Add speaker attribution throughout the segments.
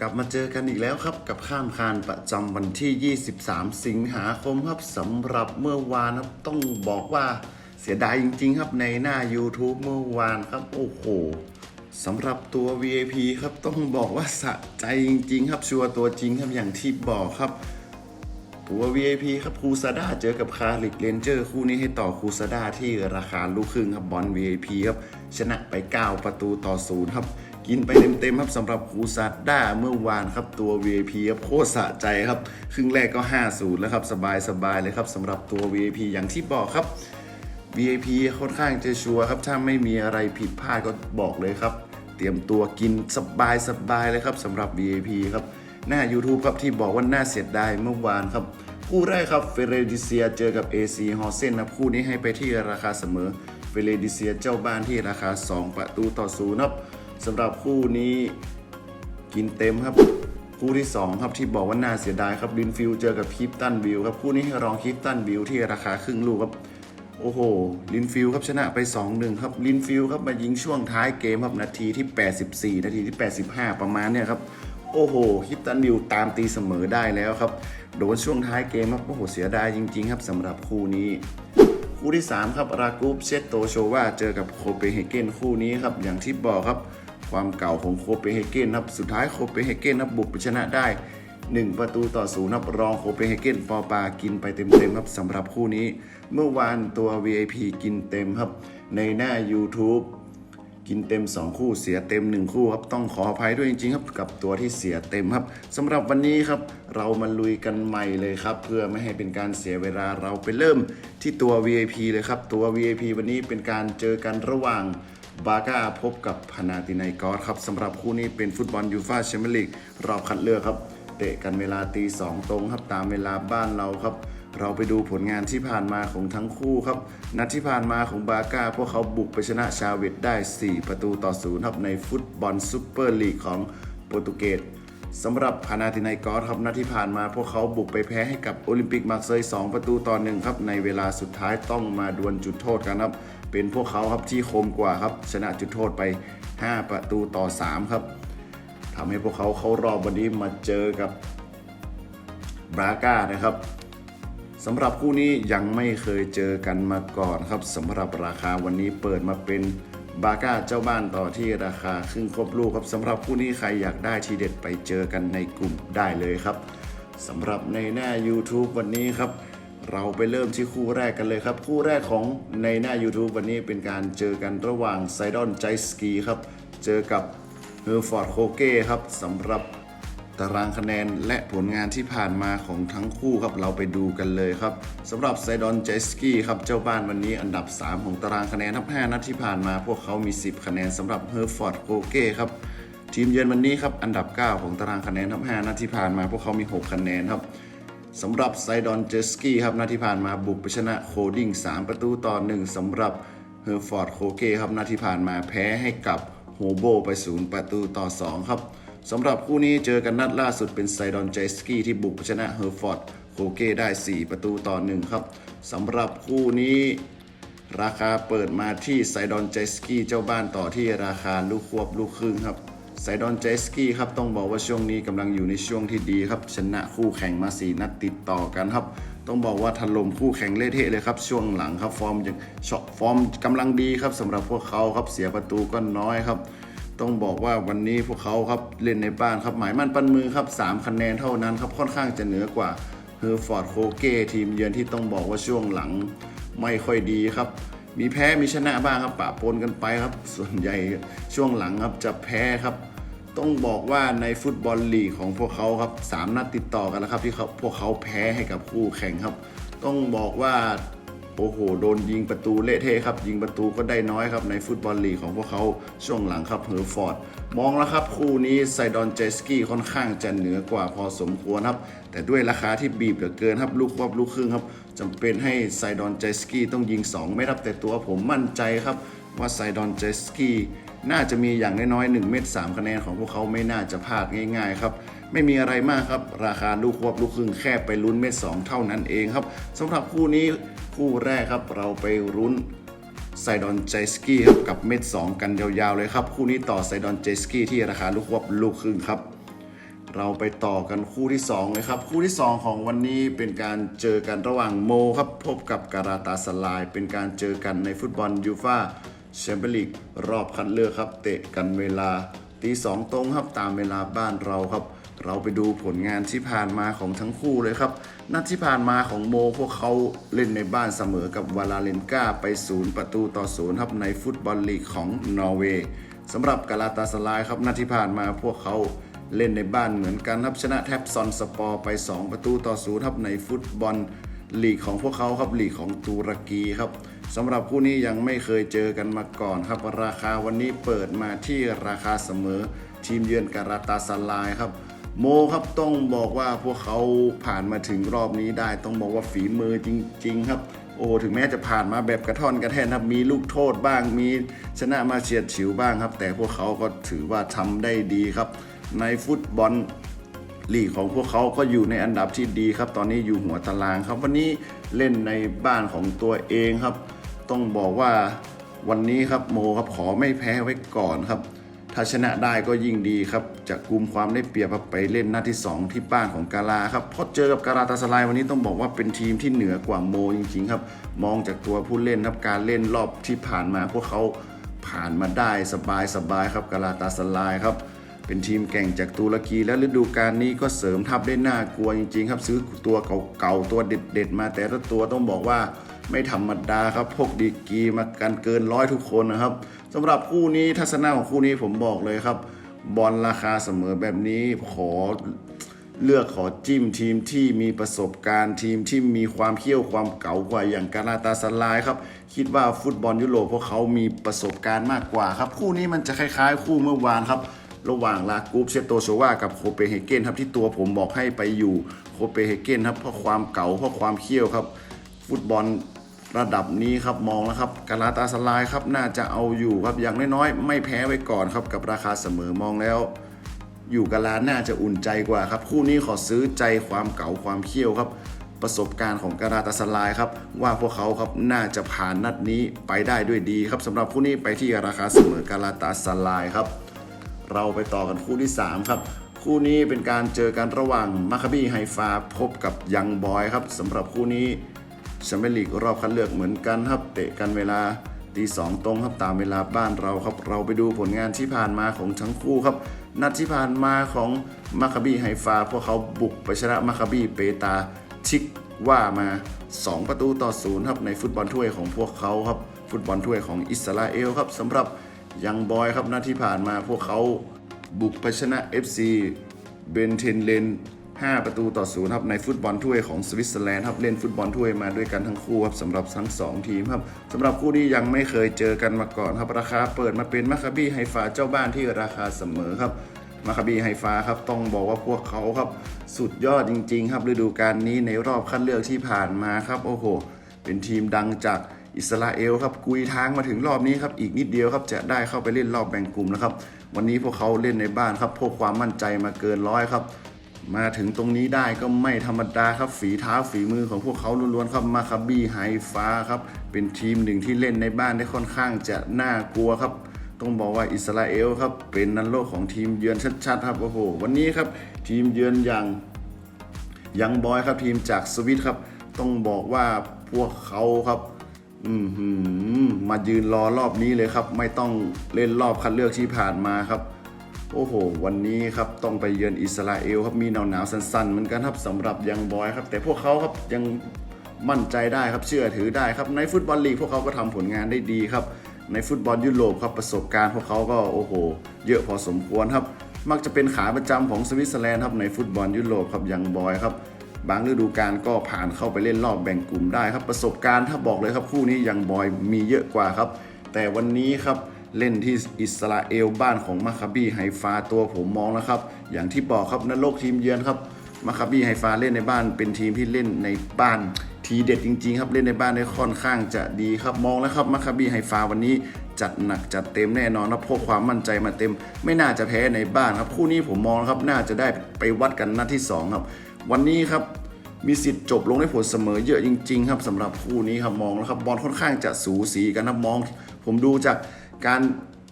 Speaker 1: กลับมาเจอกันอีกแล้วครับกับข้ามคานประจำวันที่ 23 สิงหาคมครับสำหรับเมื่อวานครับต้องบอกว่าเสียดายจริง ๆ ครับในหน้า YouTube เมื่อวานครับ โอ้โหสำหรับตัว VIP ครับต้องบอกว่าสะใจจริง ๆ ครับชัวร์ตัวจริงครับอย่างที่บอกครับ ตัว VIP ครับครูซาด้าเจอกับคาริกเรนเจอร์คู่นี้ให้ต่อครูซาด้าที่ราคาลูกครึ่งครับบอล VIP ครับชนะไป 9 ประตูต่อศูนย์ครับ กินไปเต็มๆครับสำหรับครูซาด้าเมื่อวานครับตัว VIP ครับโคตรสะใจครับครึ่งแรกก็5-0แล้วครับสบายๆเลยครับสำหรับตัว VIP อย่างที่บอกครับ VIP ค่อนข้างจะชัวร์ครับถ้าไม่มีอะไรผิดพลาดก็บอกเลยครับ เตรียมตัวกินสบายสบายๆเลยครับสำหรับ VIP ครับหน้า YouTube ครับที่บอกว่าน่าเสียดายเมื่อวานครับ คู่แรกครับเฟเรดิเซียเจอกับ AC ฮอเซนนะคู่นี้ให้ไปที่ราคาเสมอเฟเรดิเซียเจ้าบ้านที่ราคา 2 ประตูต่อศูนย์ครับ สำหรับคู่นี้กินเต็มครับ คู่ที่ 2 ครับที่บอกว่าน่าเสียดายครับลินฟิลเจอกับคลิปตันวิวครับคู่นี้ให้รองคลิปตันวิวที่ราคาครึ่งลูกครับโอ้โห ลินฟิลครับชนะไป 2-1 ครับ ลินฟิลครับมายิงช่วงท้ายเกมครับนาทีที่ 84 นาทีที่ 85 ประมาณเนี่ยครับ โอ้โห คิปตันวิวตามตีเสมอได้แล้วครับ โดนช่วงท้ายเกมครับ โอ้โห เสียดายจริง ๆ ครับสำหรับคู่นี้ คู่ที่ 3 ครับ รากูปเชตโตโชวาเจอกับโคเปนเฮเกนคู่นี้ครับ อย่างที่บอกครับ ความเก่าของโคเปนเฮเกนครับสุดท้ายโคเปนเฮเกนครับบุกไปชนะได้ 1 ประตูต่อศูนย์ครับรองโคเปนเฮเกนปอปากินไปเต็มๆครับสำหรับคู่นี้ เมื่อวานตัว VIP กินเต็มครับ ในหน้า YouTube กินเต็ม 2 คู่เสียเต็ม 1 คู่ครับต้องขออภัยด้วยจริงๆครับกับตัวที่เสียเต็มครับสำหรับวันนี้ครับเรามาลุยกันใหม่เลยครับ เพื่อไม่ให้เป็นการเสียเวลาเราไปเริ่มที่ตัว VIP เลยครับ ตัว VIP วันนี้เป็นการเจอกันระหว่าง บาก้าพบกับพานาติไนกอสครับสำหรับคู่นี้เป็นฟุตบอลยูฟาแชมเปี้ยนลีกรอบคัดเลือกครับเตะกันเวลาตีสองตรงครับตามเวลาบ้านเราครับ เราไปดูผลงานที่ผ่านมาของทั้งคู่ครับ นัดที่ผ่านมาของบาก้าพวกเขาบุกไปชนะชาเวตได้ 4 ประตูต่อศูนย์ครับในฟุตบอลซูเปอร์ลีกของโปรตุเกสสำหรับพานาติไนกอสครับนัดที่ผ่านมาพวกเขาบุกไปแพ้ให้กับโอลิมปิกมาร์เซย2ประตูต่อหนึ่งครับในเวลาสุดท้ายต้องมาดวลจุดโทษกันครับ เป็นพวกเขาครับที่คมกว่าครับ ชนะจุดโทษไป 5 ประตูต่อ 3 ครับทำให้พวกเขาเข้ารอบวันนี้มาเจอกับบราก้านะครับสำหรับคู่นี้ยังไม่เคยเจอกันมาก่อนครับสำหรับราคาวันนี้เปิดมาเป็นบาก้าเจ้าบ้านต่อที่ราคาครึ่งครบลูกครับสำหรับคู่นี้ใครอยากได้ทีเด็ดไปเจอกันในกลุ่มได้เลยครับสำหรับในหน้า YouTube วันนี้ครับ เราไปเริ่มที่คู่แรกกันเลยครับ คู่แรกของในหน้า YouTube วันนี้เป็นการเจอกันระหว่างไซดอนใจสกีครับ เจอกับเฮอร์ฟอร์ดโคเก้ครับสำหรับตารางคะแนนและผลงานที่ผ่านมาของทั้งคู่ครับเราไปดูกันเลยครับสำหรับไซดอนเจสกี้ครับเจ้าบ้านวันนี้อันดับ 3 ของตารางคะแนนทั้ง5นัดที่ผ่านมา พวกเขามี 10 คะแนนสำหรับเฮอร์ฟอร์ดโคเก้ครับทีมเยือนวันนี้ครับอันดับ 9 ของตารางคะแนนทั้ง5นัดที่ผ่านมา พวกเขามี 6 คะแนนครับ สำหรับไซดอนเจสกี้ครับนัดที่ผ่านมาบุกไปชนะโคดิ้ง3 ประตูต่อ 1สำหรับเฮอร์ฟอร์ดโคเก้ครับนัดที่ผ่านมาแพ้ให้กับโฮโบไป 0 ประตูต่อ 2 ครับสำหรับคู่นี้เจอกันนัดล่าสุดเป็นไซดอนเจสกี้ที่บุกไปชนะเฮอร์ฟอร์ดโคเก้ได้ 4 ประตูต่อ 1 ครับสำหรับคู่นี้ราคาเปิดมาที่ไซดอนเจสกี้เจ้าบ้านต่อที่ราคาลูกควบลูกครึ่งครับ ไซดอนเจสกี้ครับต้องบอกว่าช่วงนี้กำลังอยู่ในช่วงที่ดีครับ ชนะคู่แข่งมา 4 นัดติดต่อกันครับ ต้องบอกว่าถล่มคู่แข่งเละเทะเลยครับ ช่วงหลังครับฟอร์มยังช็อตฟอร์มกำลังดีครับสำหรับพวกเขาครับเสียประตูก็น้อยครับต้องบอกว่าวันนี้พวกเขาครับเล่นในบ้านครับหมายมั่นปั้นมือครับ 3 คะแนนเท่านั้นครับค่อนข้างจะเหนือกว่าเฮอร์ฟอร์ดโคเก้ทีมเยือนที่ต้องบอกว่าช่วงหลังไม่ค่อยดีครับ มีแพ้มีชนะบ้างครับปะปนกันไปครับ ส่วนใหญ่ช่วงหลังครับจะแพ้ครับ ต้องบอกว่าในฟุตบอลลีกของพวกเขาครับสามนัดติดต่อกันแล้วครับ ที่เขาพวกเขาแพ้ให้กับคู่แข่งครับ ต้องบอกว่าโอ้โหโดนยิงประตูเละเทะครับ ยิงประตูก็ได้น้อยครับในฟุตบอลลีกของพวกเขาช่วงหลังครับเฮอร์ฟอร์ดมองแล้วครับคู่นี้ไซดอนเจสกี้ค่อนข้างจะเหนือกว่าพอสมควรครับ แต่ด้วยราคาที่บีบเหลือเกินครับลูกวอบลูกครึ่งครับ จำเป็นให้ไซดอนเจสกี้ต้องยิง 2 ไม่รับแต่ตัวผมมั่นใจครับ ว่าไซดอนเจสกี้น่าจะมีอย่างน้อยๆ1เม็ด3คะแนนของพวกเขาไม่น่าจะพลาดง่ายๆครับไม่มีอะไรมากครับ ราคาลูกควบลูกครึ่งแค่ไปลุ้นเม็ด2เท่านั้นเองครับสำหรับคู่นี้คู่แรกครับเราไปลุ้นไซดอนเจสกี้ครับกับเม็ด2กันยาวๆเลยครับ คู่นี้ต่อไซดอนเจสกี้ที่ราคาลูกควบลูกครึ่งครับ เราไปต่อกันคู่ที่2เลยครับคู่ที่ 2 ของวันนี้เป็นการเจอกันระหว่างโมครับพบกับการาตาสลาย เป็นการเจอกันในฟุตบอลยูฟาแชมเปี้ยนลีกรอบคัดเลือกครับ เตะกันเวลาตีสองตรงครับตามเวลาบ้านเราครับ เราไปดูผลงานที่ผ่านมาของทั้งคู่เลยครับ นัดที่ผ่านมาของโมพวกเขาเล่นในบ้านเสมอกับวาลาเลนกาไปศูนย์ประตูต่อศูนย์ครับในฟุตบอลลีกของนอร์เวย์สำหรับกาลาตาสลายครับนัดที่ผ่านมาพวกเขา เล่นในบ้านเหมือนกันครับชนะแทบซอนสปอร์ไป 2 ประตูต่อศูนย์ครับในฟุตบอลลีกของพวกเขาครับลีกของตุรกีครับสำหรับคู่นี้ยังไม่เคยเจอกันมาก่อนครับ ราคาวันนี้เปิดมาที่ราคาเสมอ ทีมเยือนการาตาสลายครับ โมครับต้องบอกว่าพวกเขาผ่านมาถึงรอบนี้ได้ ต้องบอกว่าฝีมือจริง ๆ ครับ โอ้ถึงแม้จะผ่านมาแบบกระท่อนกระแท่นครับมีลูกโทษบ้างมีชนะมาเฉียดฉิวบ้างครับ แต่พวกเขาก็ถือว่าทำได้ดีครับ ในฟุตบอลลีกของพวกเขาก็อยู่ในอันดับที่ดีครับ ตอนนี้อยู่หัวตารางครับ วันนี้เล่นในบ้านของตัวเองครับ ต้องบอกว่าวันนี้ครับโมครับขอไม่แพ้ไว้ก่อนครับ ถ้าชนะได้ก็ยิ่งดีครับจะกลุ่มความได้เปรียบไปเล่นนัดที่ 2 ที่บ้านของกาลาครับเพราะเจอกับการาตาสลายวันนี้ต้องบอกว่าเป็นทีมที่เหนือกว่าโมจริงๆครับ มองจากตัวผู้เล่นครับการเล่นรอบที่ผ่านมาพวกเขาผ่านมาได้สบายๆครับกาลาตาสลายครับ เป็นทีมแก่งจากตุรกีและฤดูกาลนี้ก็เสริมทัพได้น่ากลัวจริงๆ ครับ ซื้อตัวเก่าๆตัวเด็ดๆมาแต่ละตัวต้องบอกว่าไม่ธรรมดาครับพกดีกีมากันเกินร้อยทุกคนนะครับสำหรับคู่นี้ทัศนะของคู่นี้ผมบอกเลยครับ บอลราคาเสมอแบบนี้ขอเลือกขอจิ้มทีมที่มีประสบการณ์ทีมที่มีความเขี้ยวความเก๋ากว่าอย่างกาลาตาสลายครับ คิดว่าฟุตบอลยุโรปพวกเขามีประสบการณ์มากกว่าครับ คู่นี้มันจะคล้ายๆ คู่เมื่อวานครับ ระหว่างลากูปเชโตโชวากับโคเปนเฮเกนครับที่ตัวผมบอกให้ไปอยู่โคเปนเฮเกนครับเพราะความเก่าเพราะความเขี้ยวครับ ฟุตบอลระดับนี้ครับมองแล้วครับกาลาตาสลายครับน่าจะเอาอยู่ครับอย่างน้อยๆไม่แพ้ไว้ก่อนครับกับราคาเสมอมองแล้ว อยู่กับร้านน่าจะอุ่นใจกว่าครับคู่นี้ขอซื้อใจความเก่าความเขี้ยวครับประสบการณ์ของการาตาสลายครับว่าพวกเขาครับน่าจะผ่านนัดนี้ไปได้ด้วยดีครับสำหรับคู่นี้ไปที่ราคาเสมอการาตาสลายครับ เราไปต่อกันคู่ที่ 3 ครับ คู่นี้เป็นการเจอกันระหว่างมาคาบีไฮฟาพบกับยังบอยครับสำหรับคู่นี้แชมเปี้ยนลีกรอบคัดเลือกเหมือนกันครับ เตะกันเวลาตีสองตรงครับตามเวลาบ้านเราครับ เราไปดูผลงานที่ผ่านมาของทั้งคู่ครับ นัดที่ผ่านมาของมาคาบีไฮฟาพวกเขาบุกไปชนะมาคาบีเปตาชิกว่ามา 2 ประตูต่อศูนย์ครับในฟุตบอลถ้วยของพวกเขาครับ ฟุตบอลถ้วยของอิสราเอลครับสำหรับ ยังบอยครับนัดที่ผ่านมาพวกเขาบุกไปชนะ FC เบนเทนเลน 5 ประตูต่อศูนย์ครับในฟุตบอลถ้วยของสวิตเซอร์แลนด์ครับเล่นฟุตบอลถ้วยมาด้วยกันทั้งคู่ครับสำหรับทั้ง 2 ทีมครับสำหรับคู่นี้ยังไม่เคยเจอกันมาก่อนครับราคาเปิดมาเป็นมาคาบี้ไฮฟาเจ้าบ้านที่ราคาเสมอครับมาคาบีไฮฟาครับต้องบอกว่าพวกเขาครับสุดยอดจริง ๆ ครับฤดูกาลนี้ในรอบคัดเลือกที่ผ่านมาครับโอ้โห เป็นทีมดังจาก อิสราเอลครับกุยทางมาถึงรอบนี้ครับอีกนิดเดียวครับจะได้เข้าไปเล่นรอบแบ่งกลุ่มแล้วครับวันนี้พวกเขาเล่นในบ้านครับพวกความมั่นใจมาเกินร้อยครับมาถึงตรงนี้ได้ก็ไม่ธรรมดาครับฝีเท้าฝีมือของพวกเขาล้วนๆครับมาคาบีไฮฟ้าครับเป็นทีมหนึ่งที่เล่นในบ้านได้ค่อนข้างจะน่ากลัวครับต้องบอกว่าอิสราเอลครับเป็นนันโลกของทีมเยือนชัดๆครับโอ้โหวันนี้ครับทีมเยือนอย่างยังบอยครับทีมจากสวิตครับต้องบอกว่าพวกเขาครับ อืมมายืนรอรอบนี้เลยครับ ไม่ต้องเล่นรอบคัดเลือกที่ผ่านมาครับ โอ้โห วันนี้ครับต้องไปเยือนอิสราเอลครับมีหนาวหนาวสั้นๆเหมือนกันครับสำหรับยังบอยครับ แต่พวกเขาครับยังมั่นใจได้ครับเชื่อถือได้ครับในฟุตบอลลีกพวกเขาก็ทำผลงานได้ดีครับ ในฟุตบอลยุโรปครับประสบการณ์พวกเขาก็โอ้โห เยอะพอสมควรครับ มักจะเป็นขาประจำของสวิตเซอร์แลนด์ครับในฟุตบอลยุโรปครับยังบอยครับ บางฤดูกาลก็ผ่านเข้าไปเล่นรอบแบ่งกลุ่มได้ครับ ประสบการณ์ถ้าบอกเลยครับคู่นี้ยังบอยมีเยอะกว่าครับ แต่วันนี้ครับเล่นที่อิสราเอลบ้านของมาคาบีไฮฟาตัวผมมองแล้วครับ อย่างที่บอกครับนรกทีมเยือนครับมาคาบีไฮฟาเล่นในบ้านเป็นทีมที่เล่นในบ้านทีเด็ดจริงๆครับเล่นในบ้านได้ค่อนข้างจะดีครับมองแล้วครับมาคาบีไฮฟาวันนี้จัดหนักจัดเต็มแน่นอนครับพกความมั่นใจมาเต็ม ไม่น่าจะแพ้ในบ้านครับคู่นี้ผมมองครับน่าจะได้ไปวัดกันนัดที่สองครับ วันนี้ครับมีสิทธิ์จบลงได้ผลเสมอเยอะจริง ๆ ครับสำหรับคู่นี้ครับมองแล้วครับบอลค่อนข้างจะสูสีกันครับมอง ผมดูจากการ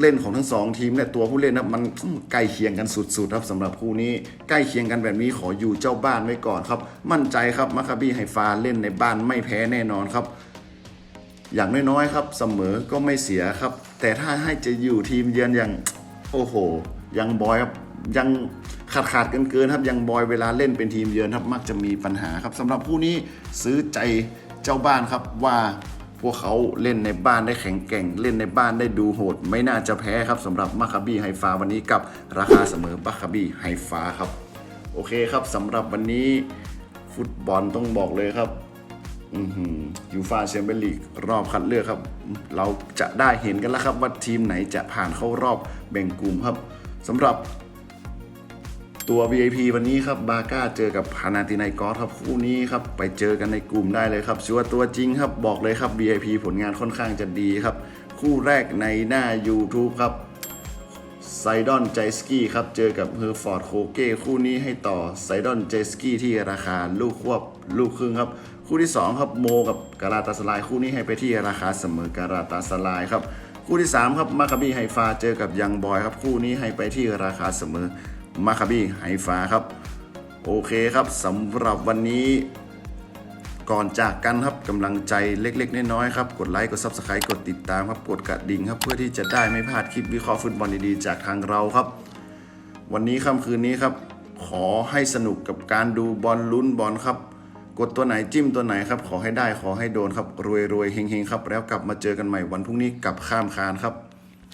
Speaker 1: เล่นของทั้งสองทีมและตัวผู้เล่นนะมันใกล้เคียงกันสุดๆครับสำหรับคู่นี้ใกล้เคียงกันแบบนี้ขออยู่เจ้าบ้านไว้ก่อนครับ มั่นใจครับมาคาบีไฮฟาเล่นในบ้านไม่แพ้แน่นอนครับ อย่างน้อยๆครับเสมอก็ไม่เสียครับ แต่ถ้าให้จะอยู่ทีมเยือนอย่าง โอ้โห ยังบอยครับยัง ขาดขาดๆกันเกินครับยังบอยเวลาเล่นเป็นทีมเยือนครับมักจะมีปัญหาครับสำหรับผู้นี้ซื้อใจเจ้าบ้านครับว่าพวกเขาเล่นในบ้านได้แข็งแกร่ง เล่นในบ้านได้ดูโหด ไม่น่าจะแพ้ครับสำหรับมาคาบีไฮฟาวันนี้กับราคาเสมอมาคาบีไฮฟาครับ โอเคครับสำหรับวันนี้ฟุตบอลต้องบอกเลยครับยูฟาแชมเปี้ยนลีกรอบคัดเลือกครับ เราจะได้เห็นกันแล้วครับว่าทีมไหนจะผ่านเข้ารอบแบ่งกลุ่มครับสำหรับ ตัว VIP วันนี้ครับบาก้าเจอกับพานาตินายกอสครับคู่นี้ครับไปเจอกันในกลุ่มได้เลยครับชัวร์ตัวจริงครับบอกเลยครับ VIP ผลงานค่อนข้างจะดีครับ คู่แรกในหน้า YouTube ครับไซดอนเจสกี้ครับเจอกับเฮอร์ฟอร์ดโคเก้คู่นี้ให้ต่อไซดอนเจสกี้ที่ราคาลูกควบลูกครึ่งครับ คู่ที่ 2 ครับโมกับการาตาสลายคู่นี้ให้ไปที่ราคาเสมอการาตาสลายครับ คู่ที่ 3 ครับมาคาบีไฮฟาเจอกับยังบอยครับคู่นี้ให้ไปที่ราคาเสมอ มาคาบีไฮฟ้าครับ โอเคครับสำหรับวันนี้ก่อนจากกันครับกำลังใจเล็กๆ น้อยๆครับ กดไลค์ กด Subscribe กดติดตามครับ กดกระดิ่งครับ เพื่อที่จะได้ไม่พลาดคลิปวิเคราะห์ฟุตบอลดีๆ จากทางเราครับ วันนี้ค่ำคืนนี้ครับ ขอให้สนุกกับการดูบอลลุ้นบอลครับ กดตัวไหนจิ้มตัวไหนครับ ขอให้ได้ขอให้โดนครับรวยๆเฮงๆครับ แล้วกลับมาเจอกันใหม่วันพรุ่งนี้กับข้ามคานครับ